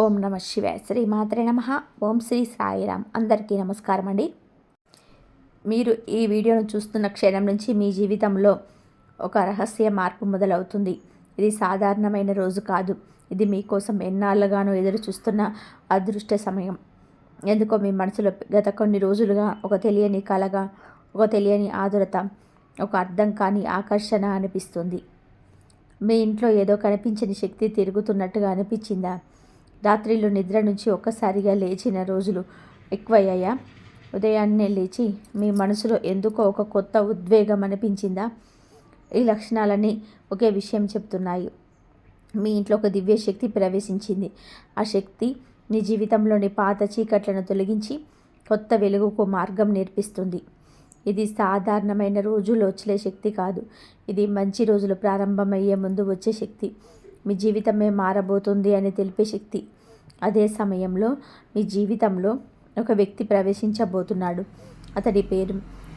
ఓం నమ శివాయ. శ్రీ మాత్రే నమ. ఓం శ్రీ సాయిరామ్ అందరికీ నమస్కారం అండి మీరు ఈ వీడియోను చూస్తున్న క్షణం నుంచి మీ జీవితంలో ఒక రహస్య మార్పు మొదలవుతుంది. ఇది సాధారణమైన రోజు కాదు. ఇది మీకోసం ఎన్నాళ్ళుగానో ఎదురు చూస్తున్న అదృష్ట సమయం. ఎందుకో మీ మనసులో గత కొన్ని రోజులుగా ఒక తెలియని కలగా ఒక తెలియని ఆదురత ఒక అర్థం కాని ఆకర్షణ అనిపిస్తుంది. మీ ఇంట్లో ఏదో కనిపించని శక్తి తిరుగుతున్నట్టుగా అనిపించిందా? రాత్రిలో నిద్ర నుంచి ఒక్కసారిగా లేచిన రోజులు ఎక్కువయ్యాయా? ఉదయాన్నే లేచి మీ మనసులో ఎందుకో ఒక కొత్త ఉద్వేగం అనిపించిందా? ఈ లక్షణాలన్నీ ఒకే విషయం చెప్తున్నాయి. మీ ఇంట్లో ఒక దివ్య శక్తి ప్రవేశించింది. ఆ శక్తి మీ జీవితంలోని పాత చీకట్లను తొలగించి కొత్త వెలుగుకు మార్గం నేర్పిస్తుంది. ఇది సాధారణమైన రోజులు వచ్చే శక్తి కాదు. ఇది మంచి రోజులు ప్రారంభమయ్యే ముందు వచ్చే శక్తి. మీ జీవితమే మారబోతుంది అని తెలిపే శక్తి. అదే సమయంలో మీ జీవితంలో ఒక వ్యక్తి ప్రవేశించబోతున్నాడు. అతడి పేరు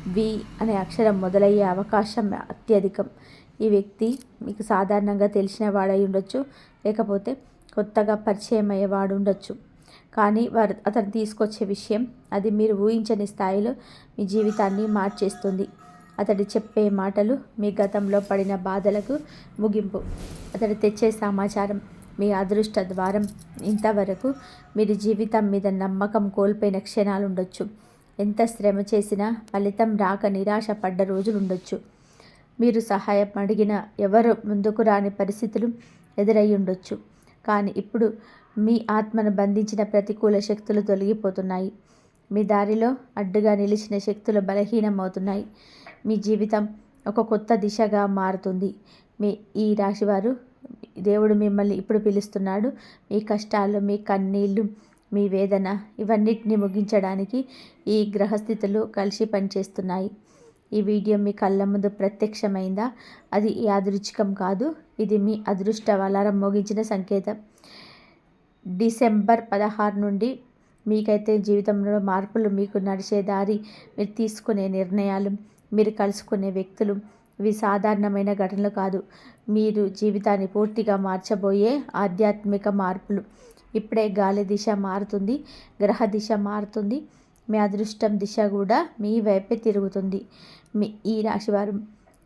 వి అనే అక్షరం మొదలయ్యే అవకాశం అత్యధికం. ఈ వ్యక్తి మీకు సాధారణంగా తెలిసిన వాడై ఉండొచ్చు లేకపోతే కొత్తగా పరిచయం అయ్యేవాడు ఉండొచ్చు. కానీ వారు అతను తీసుకొచ్చే విషయం అది మీరు ఊహించని స్థాయిలో మీ జీవితాన్ని మార్చేస్తుంది. అతడు చెప్పే మాటలు మీ గతంలో పడిన బాధలకు ముగింపు. అతడు తెచ్చే సమాచారం మీ అదృష్ట ద్వారం. ఇంతవరకు మీరు జీవితం మీద నమ్మకం కోల్పోయిన క్షణాలు ఉండొచ్చు ఎంత శ్రమ చేసినా ఫలితం రాక నిరాశ పడ్డ రోజులు ఉండొచ్చు మీరు సహాయం అడిగిన ఎవరు ముందుకు రాని పరిస్థితులు ఎదురై ఉండొచ్చు కానీ ఇప్పుడు మీ ఆత్మను బంధించిన ప్రతికూల శక్తులు తొలగిపోతున్నాయి. మీ దారిలో అడ్డుగా నిలిచిన శక్తులు బలహీనమవుతున్నాయి. మీ జీవితం ఒక కొత్త దిశగా మారుతుంది. మీ ఈ రాశివారు దేవుడు మిమ్మల్ని ఇప్పుడు పిలుస్తున్నాడు. మీ కష్టాలు మీ కన్నీళ్ళు మీ వేదన ఇవన్నిటిని ముగించడానికి ఈ గ్రహస్థితులు కలిసి పనిచేస్తున్నాయి. ఈ వీడియో మీ కళ్ళ ముందు ప్రత్యక్షమైందా? అది యాదృచ్ఛికం కాదు. ఇది మీ అదృష్ట వలారం మోగించిన సంకేతం. డిసెంబర్ పదహారు నుండి మీకైతే జీవితంలో మార్పులు మీకు నడిచే దారి మీరు తీసుకునే నిర్ణయాలు మీరు కలుసుకునే వ్యక్తులు ఇవి సాధారణమైన ఘటనలు కాదు. మీరు జీవితాన్ని పూర్తిగా మార్చబోయే ఆధ్యాత్మిక మార్పులు. ఇప్పుడే గాలి దిశ మారుతుంది గ్రహ దిశ మారుతుంది. మీ అదృష్టం దిశ కూడా మీ వైపే తిరుగుతుంది. మీ ఈ రాశివారు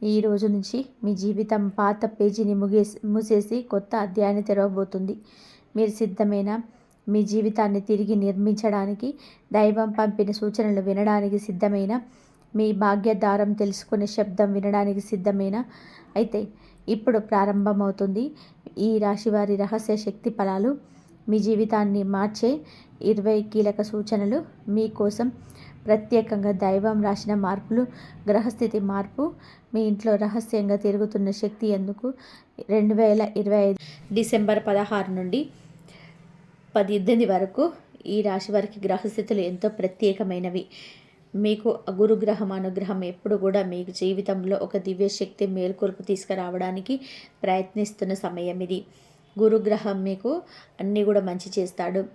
ఈ రోజు నుంచి మీ జీవితం పాత పేజీని ముగేసి మూసేసి కొత్త అధ్యాయాన్ని తెరవబోతుంది. మీరు సిద్ధమైన? మీ జీవితాన్ని తిరిగి నిర్మించడానికి దైవం పంపిన సూచనలు వినడానికి సిద్ధమైన? మీ భాగ్యదారం తెలుసుకునే శబ్దం వినడానికి సిద్ధమైన? అయితే ఇప్పుడు ప్రారంభమవుతుంది. ఈ రాశివారి రహస్య శక్తి ఫలాలు. మీ జీవితాన్ని మార్చే ఇరవై కీలక సూచనలు. మీకోసం ప్రత్యేకంగా దైవం రాసిన మార్పులు గ్రహస్థితి మార్పు మీ ఇంట్లో రహస్యంగా తిరుగుతున్న శక్తి ఎందుకు? రెండు వేల ఇరవై ఐదు డిసెంబర్ పదహారు నుండి పద్దెనిమిది వరకు ఈ రాశి వారికి గ్రహస్థితులు ఎంతో ప్రత్యేకమైనవి. మీకు గురుగ్రహం అనుగ్రహం ఎప్పుడు కూడా మీకు జీవితంలో ఒక దివ్య శక్తి మేల్కొల్పు తీసుకురావడానికి ప్రయత్నిస్తున్న సమయం ఇది. గురుగ్రహం మీకు అన్నీ కూడా మంచి చేస్తాడు.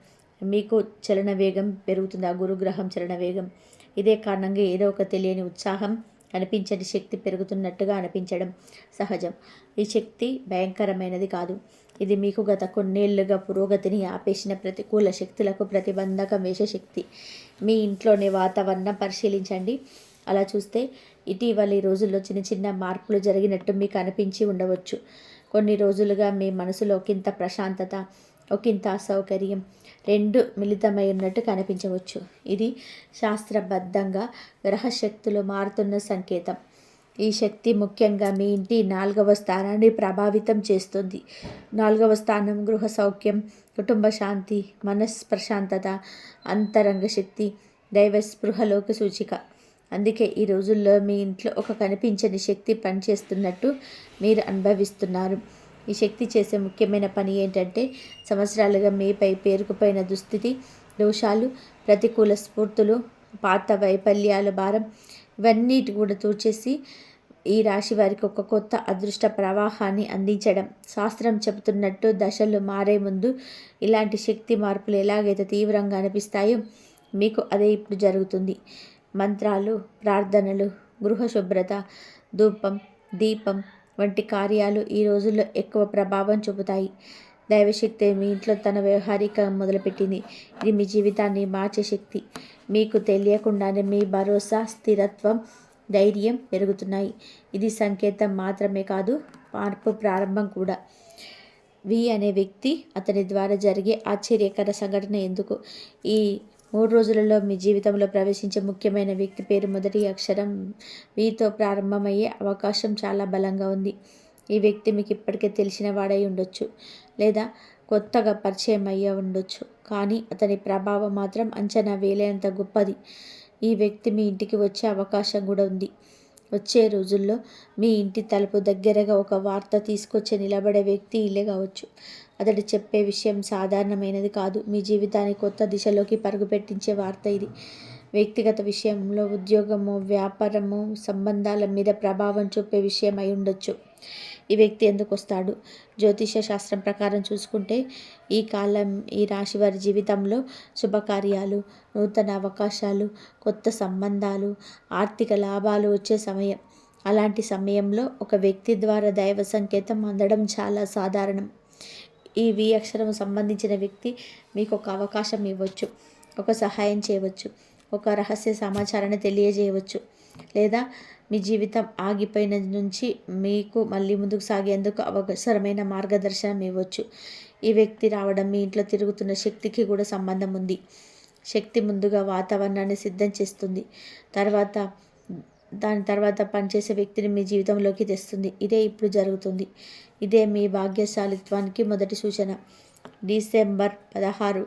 మీకు చలన వేగం పెరుగుతుంది. ఆ గురుగ్రహం చలన వేగం ఇదే కారణంగా ఏదో ఒక తెలియని ఉత్సాహం అనిపించని శక్తి పెరుగుతున్నట్టుగా అనిపించడం సహజం. ఈ శక్తి భయంకరమైనది కాదు. ఇది మీకు గత కొన్నేళ్ళుగా పురోగతిని ఆపేసిన ప్రతికూల శక్తులకు ప్రతిబంధకం వేసే శక్తి. మీ ఇంట్లోని వాతావరణం పరిశీలించండి. అలా చూస్తే ఇటీవలి రోజుల్లో చిన్న చిన్న మార్పులు జరిగినట్టు మీకు అనిపించి ఉండవచ్చు. కొన్ని రోజులుగా మీ మనసులో ఒకంత ప్రశాంతత ఒకంత అసౌకర్యం రెండు మిళితమై ఉన్నట్టు కనిపించవచ్చు. ఇది శాస్త్రబద్ధంగా గ్రహశక్తులు మారుతున్న సంకేతం. ఈ శక్తి ముఖ్యంగా మీ ఇంటి నాలుగవ స్థానాన్ని ప్రభావితం చేస్తుంది. నాలుగవ స్థానం గృహ సౌఖ్యం కుటుంబ శాంతి మనస్ప్రశాంతత అంతరంగ శక్తి దైవ స్పృహలోకి సూచిక. అందుకే ఈ రోజుల్లో మీ ఇంట్లో ఒక కనిపించని శక్తి పనిచేస్తున్నట్టు మీరు అనుభవిస్తున్నారు. ఈ శక్తి చేసే ముఖ్యమైన పని ఏంటంటే సంవత్సరాలుగా మీపై పేరుకుపోయిన దుస్థితి దోషాలు ప్రతికూల స్ఫూర్తులు పాత వైఫల్యాల భారం ఇవన్నీ కూడా తూచేసి ఈ రాశి వారికి ఒక కొత్త అదృష్ట ప్రవాహాన్ని అందించడం. శాస్త్రం చెబుతున్నట్టు దశలు మారే ముందు ఇలాంటి శక్తి మార్పులు ఎలాగైతే తీవ్రంగా అనిపిస్తాయో మీకు అదే ఇప్పుడు జరుగుతుంది. మంత్రాలు ప్రార్థనలు గృహ శుభ్రత ధూపం దీపం వంటి కార్యాలు ఈ రోజుల్లో ఎక్కువ ప్రభావం చూపుతాయి. దైవశక్తి మీ ఇంట్లో తన వ్యవహారిక మొదలుపెట్టింది. ఇది మీ జీవితాన్ని మార్చే శక్తి. మీకు తెలియకుండానే మీ భరోసా స్థిరత్వం ధైర్యం పెరుగుతున్నాయి. ఇది సంకేతం మాత్రమే కాదు మార్పు ప్రారంభం కూడా. వి అనే వ్యక్తి అతని ద్వారా జరిగే ఆశ్చర్యకర సంఘటన ఎందుకు? ఈ మూడు రోజులలో మీ జీవితంలో ప్రవేశించే ముఖ్యమైన వ్యక్తి పేరు మొదటి అక్షరం వీతో ప్రారంభమయ్యే అవకాశం చాలా బలంగా ఉంది. ఈ వ్యక్తి మీకు ఇప్పటికే తెలిసిన వాడై ఉండొచ్చు లేదా కొత్తగా పరిచయం అయ్యే ఉండొచ్చు. కానీ అతని ప్రభావం మాత్రం అంచనా వేలేంత గొప్పది. ఈ వ్యక్తి మీ ఇంటికి వచ్చే అవకాశం కూడా ఉంది. వచ్చే రోజుల్లో మీ ఇంటి తలుపు దగ్గరగా ఒక వార్త తీసుకొచ్చి నిలబడే వ్యక్తి ఇల్లే కావచ్చు. అతడు చెప్పే విషయం సాధారణమైనది కాదు. మీ జీవితాన్ని కొత్త దిశలోకి పరుగుపెట్టించే వార్త ఇది. వ్యక్తిగత విషయంలో ఉద్యోగము వ్యాపారము సంబంధాల మీద ప్రభావం చూపే విషయం అయి ఉండొచ్చు. ఈ వ్యక్తి ఎందుకు వస్తాడు జ్యోతిష శాస్త్రం ప్రకారం చూసుకుంటే ఈ కాలం ఈ రాశి వారి జీవితంలో శుభకార్యాలు నూతన అవకాశాలు కొత్త సంబంధాలు ఆర్థిక లాభాలు వచ్చే సమయం. అలాంటి సమయంలో ఒక వ్యక్తి ద్వారా దైవ సంకేతం అందడం చాలా సాధారణం. ఈ వి అక్షరం సంబంధించిన వ్యక్తి మీకు ఒక అవకాశం ఇవ్వచ్చు ఒక సహాయం చేయవచ్చు ఒక రహస్య సమాచారాన్ని తెలియజేయవచ్చు లేదా మీ జీవితం ఆగిపోయిన నుంచి మీకు మళ్ళీ ముందుకు సాగేందుకు అవసరమైన మార్గదర్శనం ఇవ్వచ్చు. ఈ వ్యక్తి రావడం మీ ఇంట్లో తిరుగుతున్న శక్తికి కూడా సంబంధం ఉంది. శక్తి ముందుగా వాతావరణాన్ని సిద్ధం చేస్తుంది. తర్వాత దాని తర్వాత పనిచేసే వ్యక్తిని మీ జీవితంలోకి తెస్తుంది. ఇదే ఇప్పుడు జరుగుతుంది. ఇదే మీ భాగ్యశాలిత్వానికి మొదటి సూచన. డిసెంబర్ పదహారు.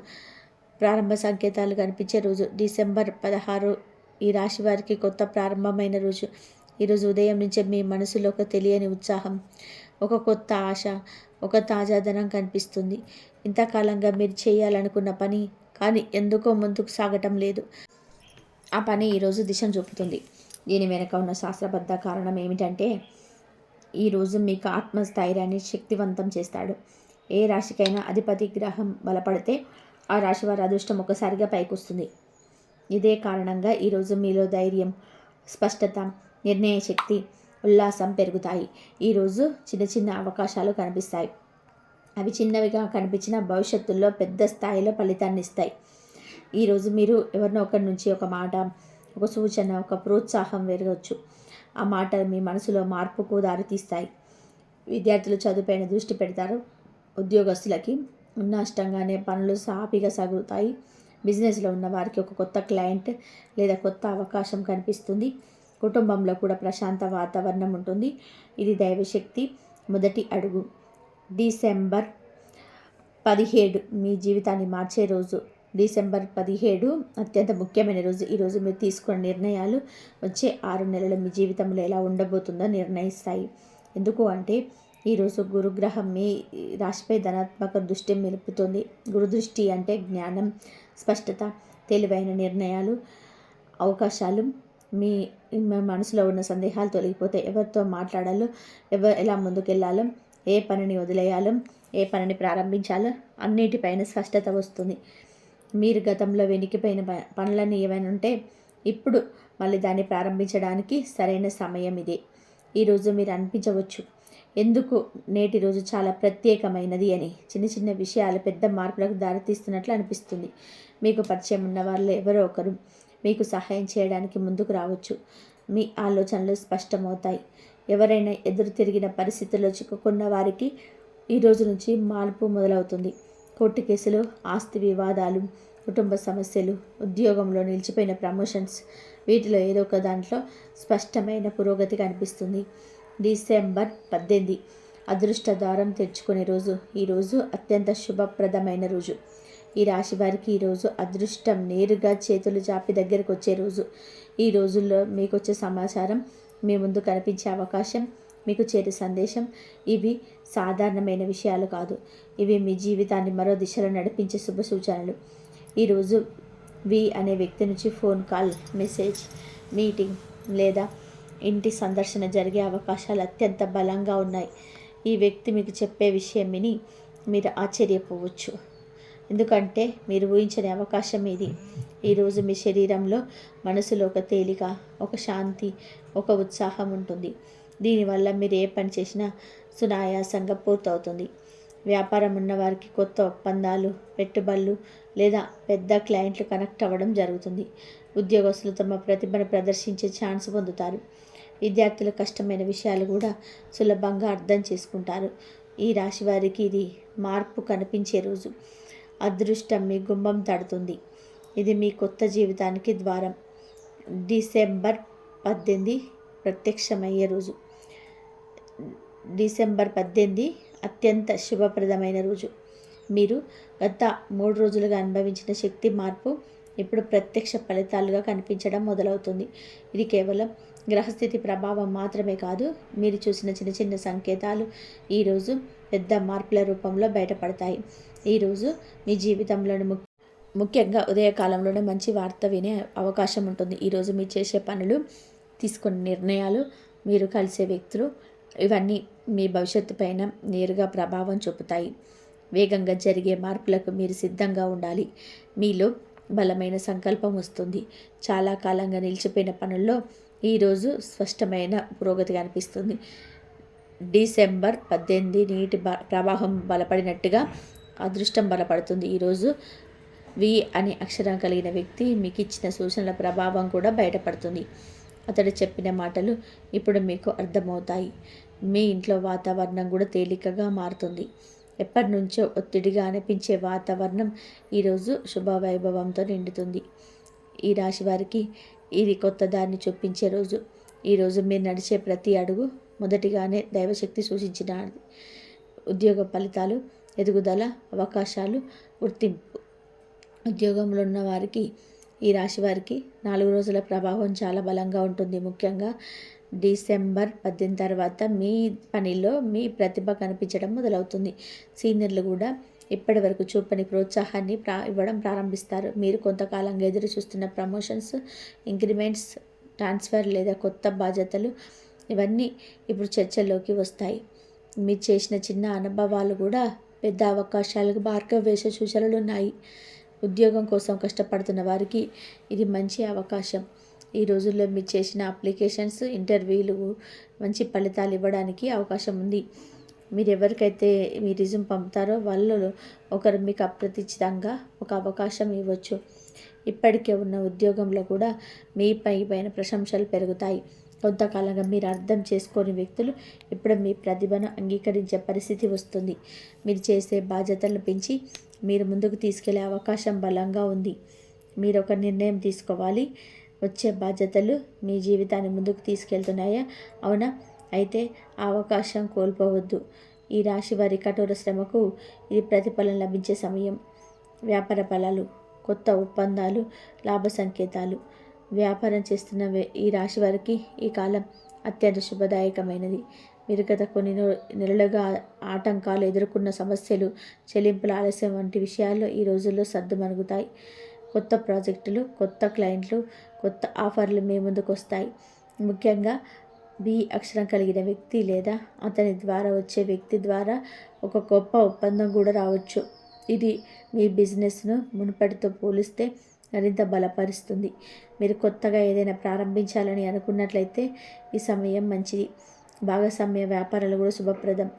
ప్రారంభ సంకేతాలు కనిపించే రోజు. డిసెంబర్ పదహారు ఈ రాశి వారికి కొత్త ప్రారంభమైన రోజు. ఈరోజు ఉదయం నుంచే మీ మనసులో ఒక తెలియని ఉత్సాహం ఒక కొత్త ఆశ ఒక తాజాదనం కనిపిస్తుంది. ఇంతకాలంగా మీరు చేయాలనుకున్న పని కానీ ఎందుకో ముందుకు సాగటం లేదు. ఆ పని ఈరోజు దిశను చూపుతుంది. దీని వెనక ఉన్న శాస్త్రబద్ధ కారణం ఏమిటంటే ఈరోజు మీకు ఆత్మస్థైర్యాన్ని శక్తివంతం చేస్తాడు. ఏ రాశికైనా అధిపతి గ్రహం బలపడితే ఆ రాశి వారి అదృష్టం ఒకసారిగా పైకొస్తుంది. ఇదే కారణంగా ఈరోజు మీలో ధైర్యం స్పష్టత నిర్ణయ శక్తి ఉల్లాసం పెరుగుతాయి. ఈరోజు చిన్న చిన్న అవకాశాలు కనిపిస్తాయి. అవి చిన్నవిగా కనిపించిన భవిష్యత్తులో పెద్ద స్థాయిలో ఫలితాన్ని ఇస్తాయి. ఈరోజు మీరు ఎవరినో ఒకరి నుంచి ఒక మాట ఒక సూచన ఒక ప్రోత్సాహం పెరగవచ్చు ఆ మాటలు మీ మనసులో మార్పుకు దారితీస్తాయి. విద్యార్థులు చదువుపైన దృష్టి పెడతారు. ఉద్యోగస్తులకి ఉన్నష్టంగానే పనులు సాపిగా సాగుతాయి. బిజినెస్లో ఉన్న వారికి ఒక కొత్త క్లయింట్ లేదా కొత్త అవకాశం కనిపిస్తుంది. కుటుంబంలో కూడా ప్రశాంత వాతావరణం ఉంటుంది. ఇది దైవశక్తి. మొదటి అడుగు. డిసెంబర్ పదిహేడు. మీ జీవితాన్ని మార్చే రోజు. డిసెంబర్ పదిహేడు అత్యంత ముఖ్యమైన రోజు. ఈరోజు మీరు తీసుకున్న నిర్ణయాలు వచ్చే ఆరు నెలలు మీ జీవితంలో ఎలా ఉండబోతుందో నిర్ణయిస్తాయి. ఎందుకు అంటే ఈరోజు గురుగ్రహం మీ రాశిపై ధనాత్మక దృష్టి మెలుపుతుంది. గురుదృష్టి అంటే జ్ఞానం. స్పష్టత తెలివైన నిర్ణయాలు అవకాశాలు మీ మనసులో ఉన్న సందేహాలు తొలగిపోతే ఎవరితో మాట్లాడాలో ఎవరు ఎలా ముందుకెళ్ళాలో ఏ పనిని వదిలేయాలో ఏ పనిని ప్రారంభించాలో అన్నిటిపైన స్పష్టత వస్తుంది. మీరు గతంలో వెనికిపోయిన పనులన్నీ ఏమైనా ఉంటే ఇప్పుడు మళ్ళీ దాన్ని ప్రారంభించడానికి సరైన సమయం ఇదే. ఈరోజు మీరు అనిపించవచ్చు ఎందుకు నేటి రోజు చాలా ప్రత్యేకమైనది అని చిన్న చిన్న విషయాలు పెద్ద మార్పులకు దారితీస్తున్నట్లు అనిపిస్తుంది. మీకు పరిచయం ఉన్న వాళ్ళు ఎవరో ఒకరు మీకు సహాయం చేయడానికి ముందుకు రావచ్చు. మీ ఆలోచనలు స్పష్టమవుతాయి. ఎవరైనా ఎదురు తిరిగిన పరిస్థితుల్లో చిక్కుకున్న వారికి ఈ రోజు నుంచి మార్పు మొదలవుతుంది. కోర్టు కేసులు ఆస్తి వివాదాలు కుటుంబ సమస్యలు ఉద్యోగంలో నిలిచిపోయిన ప్రమోషన్స్ వీటిలో ఏదో ఒక దాంట్లో స్పష్టమైన పురోగతి కనిపిస్తుంది. డిసెంబర్ పద్దెనిమిది. అదృష్ట ద్వారం తెచ్చుకునే రోజు. ఈరోజు అత్యంత శుభప్రదమైన రోజు. ఈ రాశి వారికి ఈరోజు అదృష్టం నేరుగా చేతులు చాపి దగ్గరకు వచ్చే రోజు. ఈ రోజుల్లో మీకు వచ్చే సమాచారం మీ ముందు కనిపించే అవకాశం మీకు చేరే సందేశం ఇవి సాధారణమైన విషయాలు కాదు. ఇవి మీ జీవితాన్ని మరో దిశలో నడిపించే శుభ సూచనలు. ఈరోజు వి అనే వ్యక్తి నుంచి ఫోన్ కాల్ మెసేజ్ మీటింగ్ లేదా ఇంటి సందర్శన జరిగే అవకాశాలు అత్యంత బలంగా ఉన్నాయి. ఈ వ్యక్తి మీకు చెప్పే విషయం విని మీరు ఆశ్చర్యపోవచ్చు. ఎందుకంటే మీరు ఊహించని అవకాశం ఇది. ఈరోజు మీ శరీరంలో మనసులో ఒక తేలిక ఒక శాంతి ఒక ఉత్సాహం ఉంటుంది. దీనివల్ల మీరు ఏ పని చేసినా సునాయాసంగా పూర్తవుతుంది. వ్యాపారం ఉన్నవారికి కొత్త ఒప్పందాలు పెట్టుబడులు లేదా పెద్ద క్లయింట్లు కనెక్ట్ అవ్వడం జరుగుతుంది. ఉద్యోగస్తులు తమ ప్రతిభను ప్రదర్శించే ఛాన్స్ పొందుతారు. విద్యార్థులు కష్టమైన విషయాలు కూడా సులభంగా అర్థం చేసుకుంటారు. ఈ రాశి వారికి ఇది మార్పు కనిపించే రోజు. అదృష్టం మీ గుమ్మం తడుతుంది. ఇది మీ కొత్త జీవితానికి ద్వారం. డిసెంబర్ పద్దెనిమిది ప్రత్యక్షమయ్యే రోజు. డిసెంబర్ పద్దెనిమిది అత్యంత శుభప్రదమైన రోజు. మీరు గత మూడు రోజులుగా అనుభవించిన శక్తి మార్పు ఇప్పుడు ప్రత్యక్ష ఫలితాలుగా కనిపించడం మొదలవుతుంది. ఇది కేవలం గ్రహస్థితి ప్రభావం మాత్రమే కాదు మీరు చూసిన చిన్న చిన్న సంకేతాలు ఈరోజు పెద్ద మార్పుల రూపంలో బయటపడతాయి. ఈరోజు మీ జీవితంలోని ముఖ్య ముఖ్యంగా ఉదయకాలంలోనే మంచి వార్త వినే అవకాశం ఉంటుంది. ఈరోజు మీరు చేసే పనులు తీసుకున్న నిర్ణయాలు మీరు కలిసే వ్యక్తులు ఇవన్నీ మీ భవిష్యత్తు పైన నేరుగా ప్రభావం చూపుతాయి. వేగంగా జరిగే మార్పులకు మీరు సిద్ధంగా ఉండాలి. మీలో బలమైన సంకల్పం వస్తుంది. చాలా కాలంగా నిలిచిపోయిన పనుల్లో ఈరోజు స్పష్టమైన పురోగతి కనిపిస్తుంది. డిసెంబర్ పద్దెనిమిది నీటి బ ప్రవాహం బలపడినట్టుగా అదృష్టం బలపడుతుంది. ఈరోజు వి అనే అక్షరం కలిగిన వ్యక్తి మీకు ఇచ్చిన సూచనల ప్రభావం కూడా బయటపడుతుంది. అతడు చెప్పిన మాటలు ఇప్పుడు మీకు అర్థమవుతాయి. మీ ఇంట్లో వాతావరణం కూడా తేలికగా మారుతుంది. ఎప్పటి నుంచో ఒత్తిడిగా అనిపించే వాతావరణం ఈరోజు శుభవైభవంతో నిండుతుంది. ఈ రాశి వారికి ఇది కొత్త దారిని చూపించే రోజు. ఈరోజు మీరు నడిచే ప్రతి అడుగు మొదటిగానే దైవశక్తి సూచించిన ఉద్యోగ ఫలితాలు ఎదుగుదల అవకాశాలు గుర్తింపు. ఉద్యోగంలో ఉన్న వారికి ఈ రాశి వారికి నాలుగు రోజుల ప్రభావం చాలా బలంగా ఉంటుంది. ముఖ్యంగా డిసెంబర్ పద్దెనిమిది తర్వాత మీ పనిలో మీ ప్రతిభ కనిపించడం మొదలవుతుంది. సీనియర్లు కూడా ఇప్పటి వరకు చూపని ప్రోత్సాహాన్ని ప్రా ఇవ్వడం ప్రారంభిస్తారు. మీరు కొంతకాలంగా ఎదురు చూస్తున్న ప్రమోషన్స్ ఇంక్రిమెంట్స్ ట్రాన్స్ఫర్ లేదా కొత్త బాధ్యతలు ఇవన్నీ ఇప్పుడు చర్చల్లోకి వస్తాయి. మీరు చేసిన చిన్న అనుభవాలు కూడా పెద్ద అవకాశాలకు మార్గం వేసే సూచనలు ఉన్నాయి. ఉద్యోగం కోసం కష్టపడుతున్న వారికి ఇది మంచి అవకాశం. ఈ రోజుల్లో మీరు చేసిన అప్లికేషన్స్ ఇంటర్వ్యూలు మంచి ఫలితాలు ఇవ్వడానికి అవకాశం ఉంది. మీరు ఎవరికైతే మీ రిజ్యూమ్ పంపుతారో వాళ్ళు ఒకరు మీకు అప్రతిచితంగా ఒక అవకాశం ఇవ్వచ్చు. ఇప్పటికే ఉన్న ఉద్యోగంలో కూడా మీ పై పైన ప్రశంసలు పెరుగుతాయి. కొంతకాలంగా మీరు అర్థం చేసుకోని వ్యక్తులు ఇప్పుడు మీ ప్రతిభను అంగీకరించే పరిస్థితి వస్తుంది. మీరు చేసే బాధ్యతలను పెంచి మీరు ముందుకు తీసుకెళ్ళే అవకాశం బలంగా ఉంది. మీరు ఒక నిర్ణయం తీసుకోవాలి. వచ్చే బాధ్యతలు మీ జీవితాన్ని ముందుకు తీసుకెళ్తున్నాయా? అవునా? అయితే ఆ అవకాశం కోల్పోవద్దు. ఈ రాశి వారి కఠోర శ్రమకు ఇది ప్రతిఫలం లభించే సమయం. వ్యాపార ఫలాలు కొత్త ఒప్పందాలు లాభ సంకేతాలు. వ్యాపారం చేస్తున్న ఈ రాశి వారికి ఈ కాలం అత్యంత శుభదాయకమైనది. మీరు గత కొన్ని నెలలుగా ఆటంకాలు ఎదుర్కొన్న సమస్యలు చెల్లింపుల ఆలస్యం వంటి విషయాల్లో ఈ రోజుల్లో సర్దుమణుగుతాయి కొత్త ప్రాజెక్టులు కొత్త క్లయింట్లు కొత్త ఆఫర్లు మీ ముందుకు వస్తాయి ముఖ్యంగా బి అక్షరం కలిగిన వ్యక్తి లేదా అతని ద్వారా వచ్చే వ్యక్తి ద్వారా ఒక గొప్ప ఒప్పందం కూడా రావచ్చు. ఇది మీ బిజినెస్ను మునుపటితో పోలిస్తే మరింత బలపరుస్తుంది. మీరు కొత్తగా ఏదైనా ప్రారంభించాలని అనుకున్నట్లయితే ఈ సమయం మంచిది. భాగస్వామ్య వ్యాపారాలు కూడా శుభప్రదం.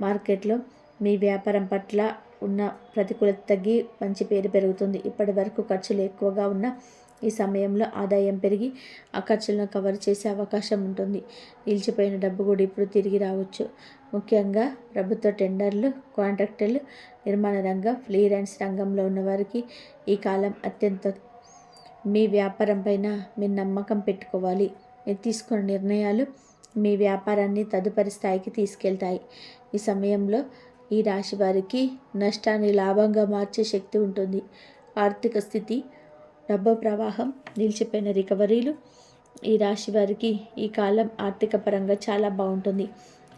మార్కెట్లో మీ వ్యాపారం పట్ల ఉన్న ప్రతికూలత తగ్గి మంచి పేరు పెరుగుతుంది. ఇప్పటి వరకు ఖర్చులు ఎక్కువగా ఉన్న ఈ సమయంలో ఆదాయం పెరిగి ఆ ఖర్చులను కవర్ చేసే అవకాశం ఉంటుంది. నిలిచిపోయిన డబ్బు కూడా ఇప్పుడు తిరిగి రావచ్చు. ముఖ్యంగా ప్రభుత్వ టెండర్లు కాంట్రాక్టర్లు నిర్మాణ రంగం ఫ్లీరెన్స్ రంగంలో ఉన్నవారికి ఈ కాలం అత్యంత మీ వ్యాపారం పైన మీరు నమ్మకం పెట్టుకోవాలి. మీరు తీసుకున్న నిర్ణయాలు మీ వ్యాపారాన్ని తదుపరి స్థాయికి తీసుకెళ్తాయి. ఈ సమయంలో ఈ రాశి వారికి నష్టాన్ని లాభంగా మార్చే శక్తి ఉంటుంది. ఆర్థిక స్థితి డబ్బు ప్రవాహం నిలిచిపోయిన రికవరీలు. ఈ రాశి వారికి ఈ కాలం ఆర్థిక పరంగా చాలా బాగుంటుంది.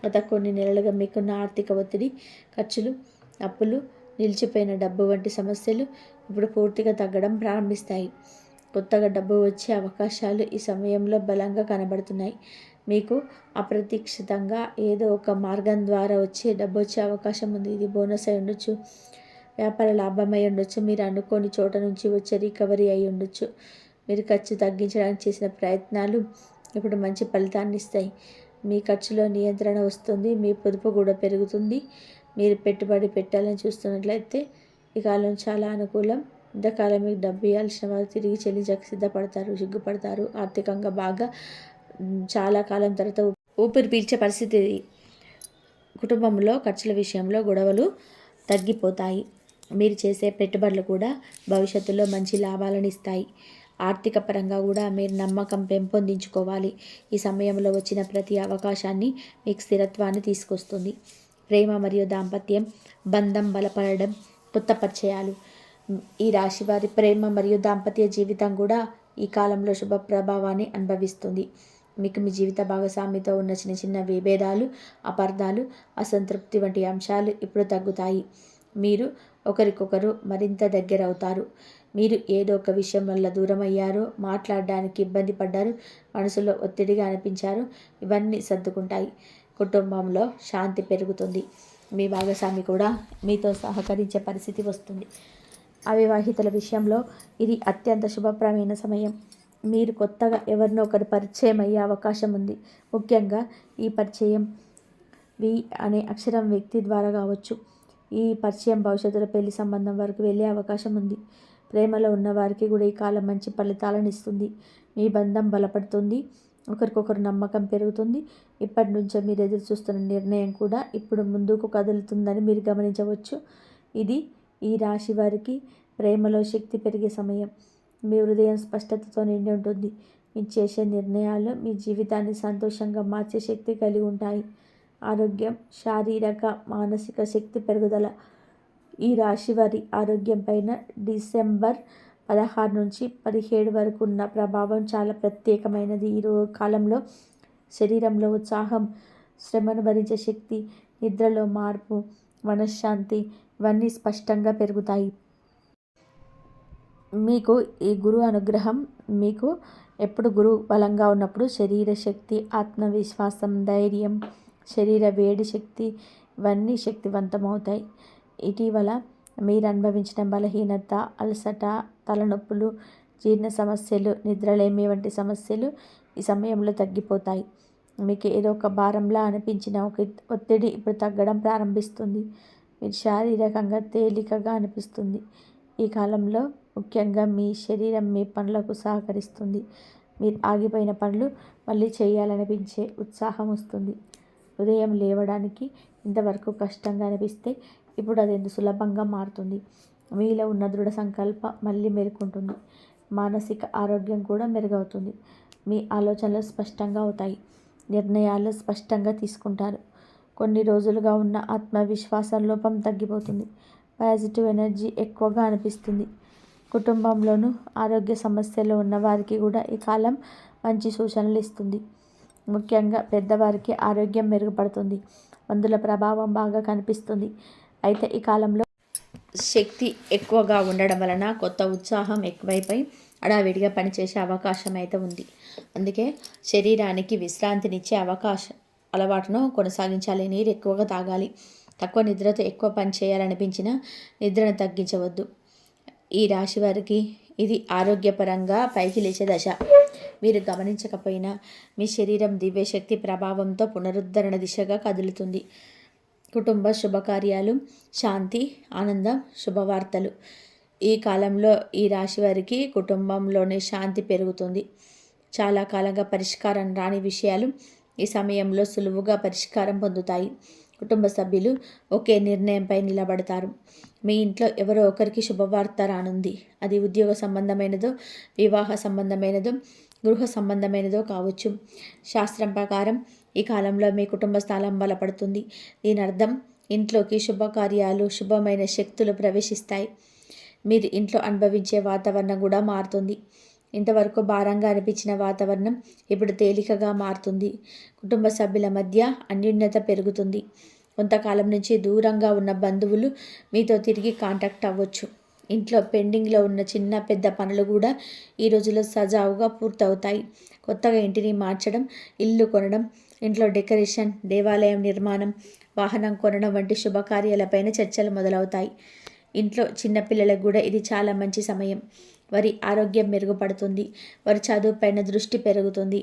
గత కొన్ని నెలలుగా మీకున్న ఆర్థిక ఒత్తిడి ఖర్చులు అప్పులు నిలిచిపోయిన డబ్బు వంటి సమస్యలు ఇప్పుడు పూర్తిగా తగ్గడం ప్రారంభిస్తాయి. కొత్తగా డబ్బు వచ్చే అవకాశాలు ఈ సమయంలో బలంగా కనబడుతున్నాయి. మీకు అప్రతీక్షితంగా ఏదో ఒక మార్గం ద్వారా వచ్చే డబ్బు వచ్చే అవకాశం ఉంది. ఇది బోనస్ అయి ఉండొచ్చు. వ్యాపార లాభం ఉండొచ్చు. మీరు అనుకోని చోట నుంచి వచ్చే రికవరీ అయి ఉండొచ్చు. మీరు ఖర్చు తగ్గించడానికి చేసిన ప్రయత్నాలు ఇప్పుడు మంచి ఫలితాన్ని ఇస్తాయి. మీ ఖర్చులో నియంత్రణ వస్తుంది. మీ పొదుపు కూడా పెరుగుతుంది. మీరు పెట్టుబడి పెట్టాలని చూస్తున్నట్లయితే ఈ కాలం చాలా అనుకూలం. ఇంతకాలం మీకు డబ్బు ఇవ్వాల్సిన వారు తిరిగి చెల్లించక సిద్ధపడతారు సిగ్గుపడతారు. ఆర్థికంగా బాగా చాలా కాలం తర్వాత ఊపిరి పీల్చే పరిస్థితి కుటుంబంలో ఖర్చుల విషయంలో గొడవలు తగ్గిపోతాయి. మీరు చేసే పెట్టుబడులు కూడా భవిష్యత్తులో మంచి లాభాలను ఇస్తాయి. ఆర్థిక పరంగా కూడా మీరు నమ్మకం పెంపొందించుకోవాలి. ఈ సమయంలో వచ్చిన ప్రతి అవకాశాన్ని మీకు స్థిరత్వాన్ని తీసుకొస్తుంది. ప్రేమ మరియు దాంపత్యం బంధం బలపడడం కొత్త పరిచయాలు ఈ రాశి వారి ప్రేమ మరియు దాంపత్య జీవితం కూడా ఈ కాలంలో శుభ ప్రభావాన్ని అనుభవిస్తుంది. మీకు మీ జీవిత భాగస్వామితో ఉన్న చిన్న చిన్న విభేదాలు అపార్థాలు అసంతృప్తి వంటి అంశాలు ఇప్పుడు తగ్గుతాయి. మీరు ఒకరికొకరు మరింత దగ్గర అవుతారు మీరు ఏదో ఒక విషయం వల్ల దూరమయ్యారు మాట్లాడడానికి ఇబ్బంది పడ్డారు మనసులో ఒత్తిడిగా అనిపించారు ఇవన్నీ సర్దుకుంటాయి. కుటుంబంలో శాంతి పెరుగుతుంది. మీ భాగస్వామి కూడా మీతో సహకరించే పరిస్థితి వస్తుంది. అవివాహితుల విషయంలో ఇది అత్యంత శుభప్రమైన సమయం. మీరు కొత్తగా ఎవరినో ఒకరు పరిచయం అయ్యే అవకాశం ఉంది. ముఖ్యంగా ఈ పరిచయం వి అనే అక్షరం వ్యక్తి ద్వారా కావచ్చు. ఈ పరిచయం భవిష్యత్తులో పెళ్ళి సంబంధం వరకు వెళ్ళే అవకాశం ఉంది. ప్రేమలో ఉన్నవారికి కూడా ఈ కాలం మంచి ఫలితాలను ఇస్తుంది. మీ బంధం బలపడుతుంది. ఒకరికొకరు నమ్మకం పెరుగుతుంది. ఇప్పటి నుంచే మీరు ఎదురు చూస్తున్న నిర్ణయం కూడా ఇప్పుడు ముందుకు కదులుతుందని మీరు గమనించవచ్చు. ఇది ఈ రాశి వారికి ప్రేమలో శక్తి పెరిగే సమయం. మీ హృదయం స్పష్టతతో నిండి ఉంటుంది. మీరు చేసే నిర్ణయాలు మీ జీవితాన్ని సంతోషంగా మార్చే శక్తి కలిగి ఉంటాయి. ఆరోగ్యం శారీరక మానసిక శక్తి పెరుగుదల. ఈ రాశి వారి ఆరోగ్యం పైన డిసెంబర్ పదహారు నుంచి పదిహేడు వరకు ఉన్న ప్రభావం చాలా ప్రత్యేకమైనది. ఈ రో కాలంలో శరీరంలో ఉత్సాహం శ్రమను భరించే శక్తి నిద్రలో మార్పు మనశ్శాంతి ఇవన్నీ స్పష్టంగా పెరుగుతాయి. మీకు ఈ గురు అనుగ్రహం మీకు ఎప్పుడు గురువు బలంగా ఉన్నప్పుడు శరీర శక్తి ఆత్మవిశ్వాసం ధైర్యం శరీర వేడి శక్తి ఇవన్నీ శక్తివంతమవుతాయి. ఇటీవల మీరు అనుభవించిన బలహీనత అలసట తలనొప్పులు జీర్ణ సమస్యలు నిద్రలేమి వంటి సమస్యలు ఈ సమయంలో తగ్గిపోతాయి. మీకు ఏదో ఒక భారంలా అనిపించిన ఒక ఒత్తిడి ఇప్పుడు తగ్గడం ప్రారంభిస్తుంది. మీరు శారీరకంగా తేలికగా అనిపిస్తుంది. ఈ కాలంలో ముఖ్యంగా మీ శరీరం మీ పనులకు సహకరిస్తుంది. మీరు ఆగిపోయిన పనులు మళ్ళీ చేయాలనిపించే ఉత్సాహం వస్తుంది. ఉదయం లేవడానికి ఇంతవరకు కష్టంగా అనిపిస్తే ఇప్పుడు అది ఎంత సులభంగా మారుతుంది? మీలో ఉన్న దృఢ సంకల్ప మళ్ళీ మేలుకుంటుంది మానసిక ఆరోగ్యం కూడా మెరుగవుతుంది. మీ ఆలోచనలు స్పష్టంగా అవుతాయి. నిర్ణయాలు స్పష్టంగా తీసుకుంటారు. కొన్ని రోజులుగా ఉన్న ఆత్మవిశ్వాసం లోపం తగ్గిపోతుంది. పాజిటివ్ ఎనర్జీ ఎక్కువగా అనిపిస్తుంది. కుటుంబంలోనూ ఆరోగ్య సమస్యలు ఉన్న వారికి కూడా ఈ కాలం మంచి సూచనలు ఇస్తుంది. ముఖ్యంగా పెద్దవారికి ఆరోగ్యం మెరుగుపడుతుంది. మందుల ప్రభావం బాగా కనిపిస్తుంది. అయితే ఈ కాలంలో శక్తి ఎక్కువగా ఉండడం వలన కొత్త ఉత్సాహం ఎక్కువైపోయి అడావిడిగా పనిచేసే అవకాశం అయితే ఉంది. అందుకే శరీరానికి విశ్రాంతినిచ్చే అవకాశం అలవాటును కొనసాగించాలి. నీరు ఎక్కువగా తాగాలి. తక్కువ నిద్రతో ఎక్కువ పని చేయాలనిపించిన నిద్రను తగ్గించవద్దు. ఈ రాశి వారికి ఇది ఆరోగ్యపరంగా పైకి లేచే దశ. మీరు గమనించకపోయినా మీ శరీరం దివ్యశక్తి ప్రభావంతో పునరుద్ధరణ దిశగా కదులుతుంది. కుటుంబ శుభకార్యాలు శాంతి ఆనందం శుభవార్తలు. ఈ కాలంలో ఈ రాశి వారికి కుటుంబంలోనే శాంతి పెరుగుతుంది. చాలా కాలంగా పరిష్కారం రాని విషయాలు ఈ సమయంలో సులువుగా పరిష్కారం పొందుతాయి. కుటుంబ సభ్యులు ఒకే నిర్ణయంపై నిలబడతారు. మీ ఇంట్లో ఎవరో ఒకరికి శుభవార్త రానుంది. అది ఉద్యోగ సంబంధమైనదో వివాహ సంబంధమైనదో గృహ సంబంధమైనదో కావచ్చు. శాస్త్రం ప్రకారం ఈ కాలంలో మీ కుటుంబ స్థానం బలపడుతుంది. దీని అర్థం ఇంట్లోకి శుభకార్యాలు శుభమైన శక్తులు ప్రవేశిస్తాయి. మీరు ఇంట్లో అనుభవించే వాతావరణం కూడా మారుతుంది. ఇంతవరకు భారంగా అనిపించిన వాతావరణం ఇప్పుడు తేలికగా మారుతుంది. కుటుంబ సభ్యుల మధ్య అన్యోన్యత పెరుగుతుంది. కొంతకాలం నుంచి దూరంగా ఉన్న బంధువులు మీతో తిరిగి కాంటాక్ట్ అవ్వచ్చు. ఇంట్లో పెండింగ్లో ఉన్న చిన్న పెద్ద పనులు కూడా ఈ రోజుల్లో సజావుగా పూర్తవుతాయి. కొత్తగా ఇంటిని మార్చడం ఇల్లు కొనడం ఇంట్లో డెకరేషన్ దేవాలయం నిర్మాణం వాహనం కొనడం వంటి శుభకార్యాలపైన చర్చలు మొదలవుతాయి. ఇంట్లో చిన్నపిల్లలకు కూడా ఇది చాలా మంచి సమయం. వారి ఆరోగ్యం మెరుగుపడుతుంది. వారి చదువుపైన దృష్టి పెరుగుతుంది.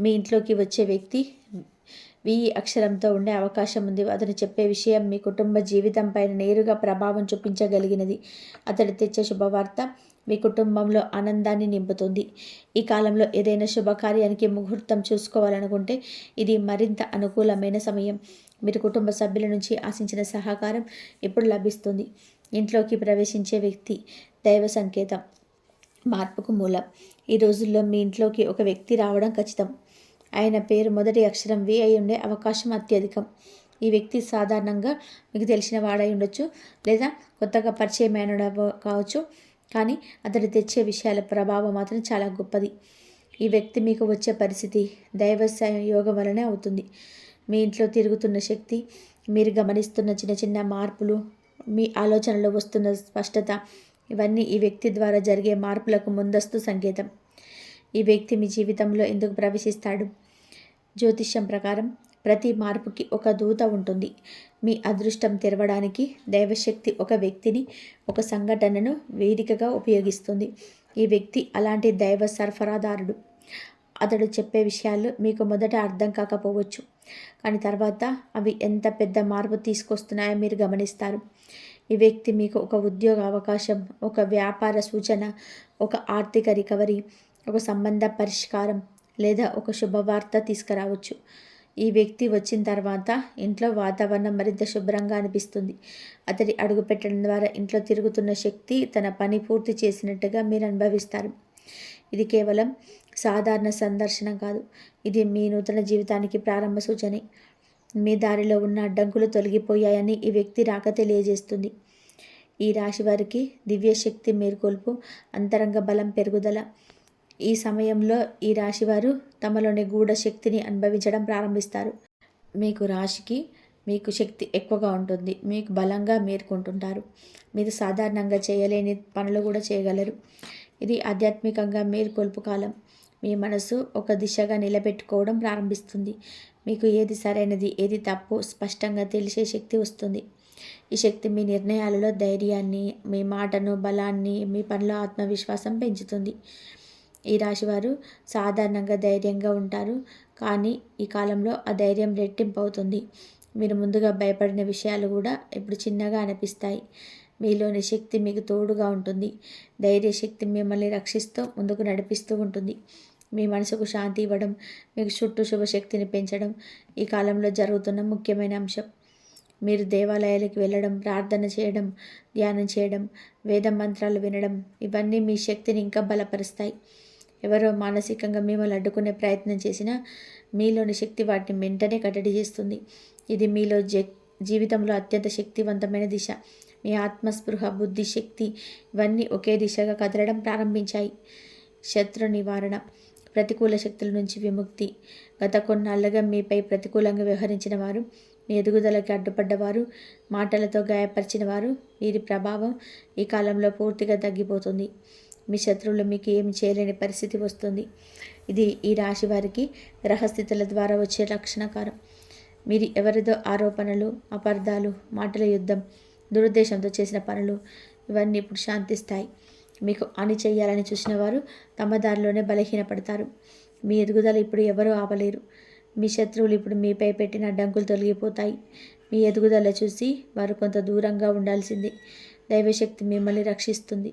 మీ ఇంట్లోకి వచ్చే వ్యక్తి వి అక్షరంతో ఉండే అవకాశం ఉంది. అతను చెప్పే విషయం మీ కుటుంబ జీవితం పైన నేరుగా ప్రభావం చూపించగలిగినది. అతడు తెచ్చే శుభవార్త మీ కుటుంబంలో ఆనందాన్ని నింపుతుంది. ఈ కాలంలో ఏదైనా శుభకార్యానికి ముహూర్తం చూసుకోవాలనుకుంటే ఇది మరింత అనుకూలమైన సమయం. మీరు కుటుంబ సభ్యుల నుంచి ఆశించిన సహకారం ఇప్పుడు లభిస్తుంది. ఇంట్లోకి ప్రవేశించే వ్యక్తి దైవ సంకేతం మార్పుకు మూలం. ఈ రోజుల్లో మీ ఇంట్లోకి ఒక వ్యక్తి రావడం ఖచ్చితం. ఆయన పేరు మొదటి అక్షరం వి అయి ఉండే అవకాశం అత్యధికం. ఈ వ్యక్తి సాధారణంగా మీకు తెలిసిన వాడై ఉండొచ్చు లేదా కొత్తగా పరిచయమైన కావచ్చు. కానీ అతడు తెచ్చే విషయాల ప్రభావం మాత్రం చాలా గొప్పది. ఈ వ్యక్తి మీకు వచ్చే పరిస్థితి దైవ యోగం వలనే అవుతుంది. మీ ఇంట్లో తిరుగుతున్న శక్తి మీరు గమనిస్తున్న చిన్న చిన్న మార్పులు మీ ఆలోచనలో వస్తున్న స్పష్టత ఇవన్నీ ఈ వ్యక్తి ద్వారా జరిగే మార్పులకు ముందస్తు సంకేతం. ఈ వ్యక్తి మీ జీవితంలో ఎందుకు ప్రవేశిస్తాడు? జ్యోతిష్యం ప్రకారం ప్రతి మార్పుకి ఒక దూత ఉంటుంది. మీ అదృష్టం తెరవడానికి దైవశక్తి ఒక వ్యక్తిని ఒక సంఘటనను వేదికగా ఉపయోగిస్తుంది. ఈ వ్యక్తి అలాంటి దైవ సరఫరాదారుడు. అతడు చెప్పే విషయాలు మీకు మొదట అర్థం కాకపోవచ్చు. కానీ తర్వాత అవి ఎంత పెద్ద మార్పు తీసుకొస్తున్నాయో మీరు గమనిస్తారు. ఈ వ్యక్తి మీకు ఒక ఉద్యోగ అవకాశం ఒక వ్యాపార సూచన ఒక ఆర్థిక రికవరీ ఒక సంబంధ పరిష్కారం లేదా ఒక శుభవార్త తీసుకురావచ్చు. ఈ వ్యక్తి వచ్చిన తర్వాత ఇంట్లో వాతావరణం మరింత శుభ్రంగా అనిపిస్తుంది. అతడి అడుగు పెట్టడం ద్వారా ఇంట్లో తిరుగుతున్న శక్తి తన పని పూర్తి చేసినట్టుగా మీరు అనుభవిస్తారు. ఇది కేవలం సాధారణ సందర్శన కాదు. ఇది మీ నూతన జీవితానికి ప్రారంభ సూచనే. మీ దారిలో ఉన్న అడ్డంకులు తొలగిపోయాయని ఈ వ్యక్తి రాక తెలియజేస్తుంది. ఈ రాశి వారికి దివ్యశక్తి మేల్కొల్పు అంతరంగ బలం పెరుగుదల ఈ సమయంలో ఈ రాశివారు తమలోని గూఢ శక్తిని అనుభవించడం ప్రారంభిస్తారు. మీకు రాశికి మీకు శక్తి ఎక్కువగా ఉంటుంది. మీకు బలంగా మేర్కొంటుంటారు మీరు సాధారణంగా చేయలేని పనులు కూడా చేయగలరు. ఇది ఆధ్యాత్మికంగా మేల్కొల్పు కాలం. మీ మనసు ఒక దిశగా నిలబెట్టుకోవడం ప్రారంభిస్తుంది. మీకు ఏది సరైనది ఏది తప్పు స్పష్టంగా తెలిసే శక్తి వస్తుంది. ఈ శక్తి మీ నిర్ణయాలలో ధైర్యాన్ని మీ మాటను బలాన్ని మీ పనిలో ఆత్మవిశ్వాసం పెంచుతుంది. ఈ రాశివారు సాధారణంగా ధైర్యంగా ఉంటారు. కానీ ఈ కాలంలో ఆ ధైర్యం రెట్టింపు అవుతుంది మీరు ముందుగా భయపడిన విషయాలు కూడా ఇప్పుడు చిన్నగా అనిపిస్తాయి. మీలోని శక్తి మీకు తోడుగా ఉంటుంది. ధైర్య శక్తి మిమ్మల్ని రక్షిస్తూ ముందుకు నడిపిస్తూ ఉంటుంది. మీ మనసుకు శాంతి ఇవ్వడం మీకు చుట్టూ శుభశక్తిని పెంచడం ఈ కాలంలో జరుగుతున్న ముఖ్యమైన అంశం. మీరు దేవాలయాలకు వెళ్ళడం ప్రార్థన చేయడం ధ్యానం చేయడం వేద మంత్రాలు వినడం ఇవన్నీ మీ శక్తిని ఇంకా బలపరుస్తాయి. ఎవరో మానసికంగా మిమ్మల్ని అడ్డుకునే ప్రయత్నం చేసినా మీలోని శక్తి వాటిని వెంటనే కట్టడి చేస్తుంది. ఇది మీలో జీవితంలో అత్యంత శక్తివంతమైన దిశ. మీ ఆత్మస్పృహ బుద్ధి శక్తి ఇవన్నీ ఒకే దిశగా కదలడం ప్రారంభించాయి. శత్రు నివారణ ప్రతికూల శక్తుల నుంచి విముక్తి. గత కొన్నాళ్ళుగా మీపై ప్రతికూలంగా వ్యవహరించిన వారు మీ ఎదుగుదలకి అడ్డుపడ్డవారు మాటలతో గాయపరిచిన వారు వీరి ప్రభావం ఈ కాలంలో పూర్తిగా తగ్గిపోతుంది. మీ శత్రువులు మీకు ఏమి చేయలేని పరిస్థితి వస్తుంది. ఇది ఈ రాశి వారికి గ్రహస్థితుల ద్వారా వచ్చే లక్షణకారం మీరు ఎవరిదో ఆరోపణలు అపార్థాలు మాటల యుద్ధం దురుద్దేశంతో చేసిన పనులు ఇవన్నీ ఇప్పుడు శాంతిస్తాయి. మీకు అని చేయాలని చూసిన వారు తమ దారిలోనే బలహీనపడతారు. మీ ఎదుగుదల ఇప్పుడు ఎవరూ ఆపలేరు. మీ శత్రువులు ఇప్పుడు మీపై పెట్టిన అడ్డంకులు తొలగిపోతాయి. మీ ఎదుగుదల చూసి వారు కొంత దూరంగా ఉండాల్సింది. దైవశక్తి మిమ్మల్ని రక్షిస్తుంది.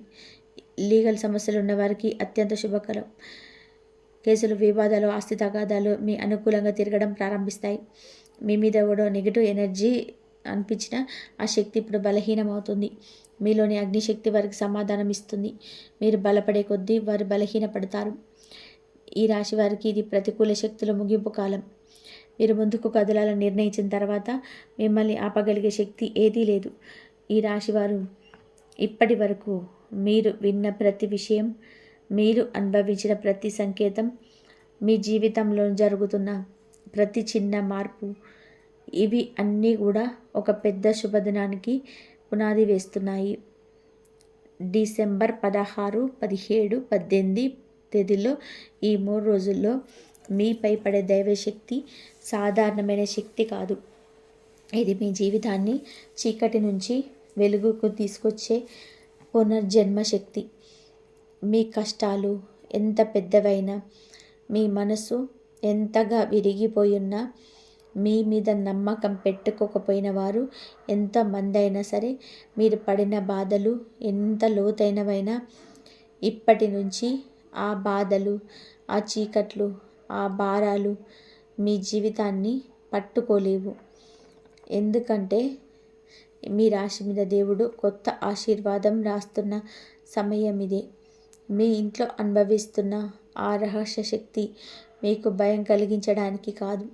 లీగల్ సమస్యలు ఉన్నవారికి అత్యంత శుభకరం. కేసులు వివాదాలు ఆస్తి తగాదాలు మీ అనుకూలంగా తిరగడం ప్రారంభిస్తాయి. మీ మీద కూడా నెగిటివ్ ఎనర్జీ అనిపించిన ఆ శక్తి ఇప్పుడు బలహీనమవుతుంది. మీలోని అగ్నిశక్తి వారికి సమాధానం ఇస్తుంది. మీరు బలపడే కొద్దీ వారు బలహీనపడతారు. ఈ రాశి వారికి ఇది ప్రతికూల శక్తుల ముగింపు కాలం. మీరు ముందుకు కదలాలని నిర్ణయించిన తర్వాత మిమ్మల్ని ఆపగలిగే శక్తి ఏదీ లేదు. ఈ రాశివారు ఇప్పటి వరకు మీరు విన్న ప్రతి విషయం మీరు అనుభవించిన ప్రతి సంకేతం మీ జీవితంలో జరుగుతున్న ప్రతి చిన్న మార్పు ఇవి అన్నీ కూడా ఒక పెద్ద శుభదినానికి పునాది వేస్తున్నాయి. డిసెంబర్ పదహారు పదిహేడు పద్దెనిమిది తేదీలో ఈ మూడు రోజుల్లో మీపై పడే దైవశక్తి సాధారణమైన శక్తి కాదు. ఇది మీ జీవితాన్ని చీకటి నుంచి వెలుగుకు తీసుకొచ్చే పునర్జన్మశక్తి. మీ కష్టాలు ఎంత పెద్దవైనా మీ మనసు ఎంతగా విరిగిపోయున్నా మీ మీద నమ్మకం పెట్టుకోకపోయిన వారు ఎంతమంది అయినా సరే మీరు పడిన బాధలు ఎంత లోతైనవైనా ఇప్పటి నుంచి ఆ బాధలు ఆ చీకట్లు ఆ భారాలు మీ జీవితాన్ని పట్టుకోలేవు. ఎందుకంటే మీ రాశి మీద దేవుడు కొత్త ఆశీర్వాదం రాస్తున్న సమయం ఇదే మీ ఇంట్లో అనుభవిస్తున్న ఆ రహస్య శక్తి మీకు భయం కలిగించడానికి కాదు.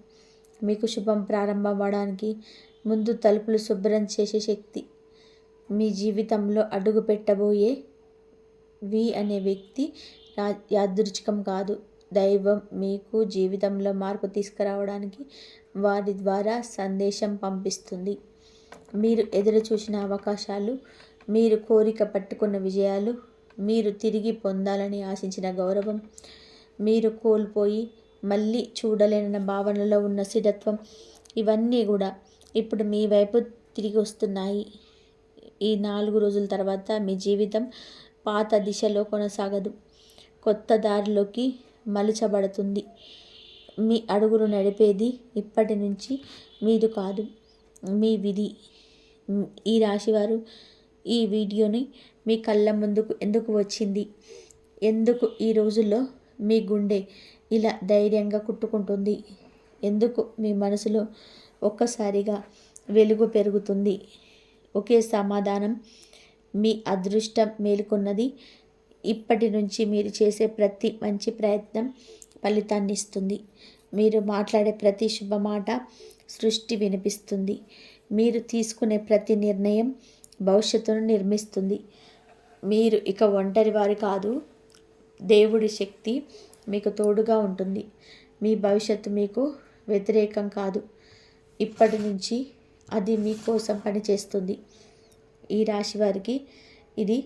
మీకు శుభం ప్రారంభం అవ్వడానికి ముందు తలుపులు శుభ్రం చేసే శక్తి మీ జీవితంలో అడుగు పెట్టబోయే వి అనే వ్యక్తి యాదృచ్ఛికం కాదు. దైవం మీకు జీవితంలో మార్పు తీసుకురావడానికి వారి ద్వారా సందేశం పంపిస్తుంది. మీరు ఎదురు చూసిన అవకాశాలు మీరు కోరిక పట్టుకున్న విజయాలు మీరు తిరిగి పొందాలని ఆశించిన గౌరవం మీరు కోల్పోయి మళ్ళీ చూడలేనన్న భావనలో ఉన్న స్థిరత్వం ఇవన్నీ కూడా ఇప్పుడు మీ వైపు తిరిగి వస్తున్నాయి. ఈ నాలుగు రోజుల తర్వాత మీ జీవితం పాత దిశలో కొనసాగదు. కొత్త దారిలోకి మలుచబడుతుంది. మీ అడుగులు నడిపేది ఇప్పటి నుంచి మీరు కాదు మీ విధి. ఈ రాశివారు ఈ వీడియోని మీ కళ్ళ ముందుకు ఎందుకు వచ్చింది? ఎందుకు ఈ రోజుల్లో మీ గుండె ఇలా ధైర్యంగా కుట్టుకుంటుంది? ఎందుకు మీ మనసులో ఒక్కసారిగా వెలుగు పెరుగుతుంది? ఒకే సమాధానం మీ అదృష్టం మేలుకున్నది ఇప్పటి నుంచి మీరు చేసే ప్రతి మంచి ప్రయత్నం ఫలితాన్ని ఇస్తుంది. మీరు మాట్లాడే ప్రతి శుభమాట సృష్టి వినిపిస్తుంది. మీరు తీసుకునే ప్రతి నిర్ణయం భవిష్యత్తును నిర్మిస్తుంది. మీరు ఇక ఒంటరి వారు కాదు. దేవుడి శక్తి మీకు తోడుగా ఉంటుంది. మీ భవిష్యత్తు మీకు వ్యతిరేకం కాదు. ఇప్పటి నుంచి అది మీకోసం పనిచేస్తుంది. ఈ రాశి వారికి ఇది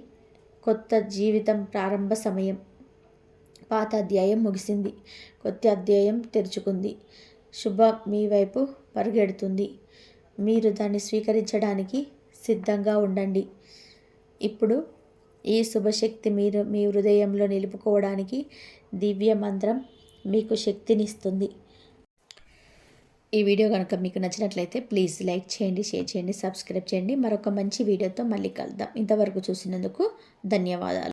కొత్త జీవితం ప్రారంభ సమయం. పాత అధ్యాయం ముగిసింది. కొత్త అధ్యాయం తెరుచుకుంది. శుభ మీ వైపు పరిగెడుతుంది. మీరు దాన్ని స్వీకరించడానికి సిద్ధంగా ఉండండి. ఇప్పుడు ఈ శుభశక్తి మీరు మీ హృదయంలో నిలుపుకోవడానికి దివ్య మంత్రం మీకు శక్తినిస్తుంది. ఈ వీడియో కనుక మీకు నచ్చినట్లయితే ప్లీజ్ లైక్ చేయండి షేర్ చేయండి సబ్స్క్రైబ్ చేయండి. మరొక మంచి వీడియోతో మళ్ళీ కలుద్దాం. ఇంతవరకు చూసినందుకు ధన్యవాదాలు.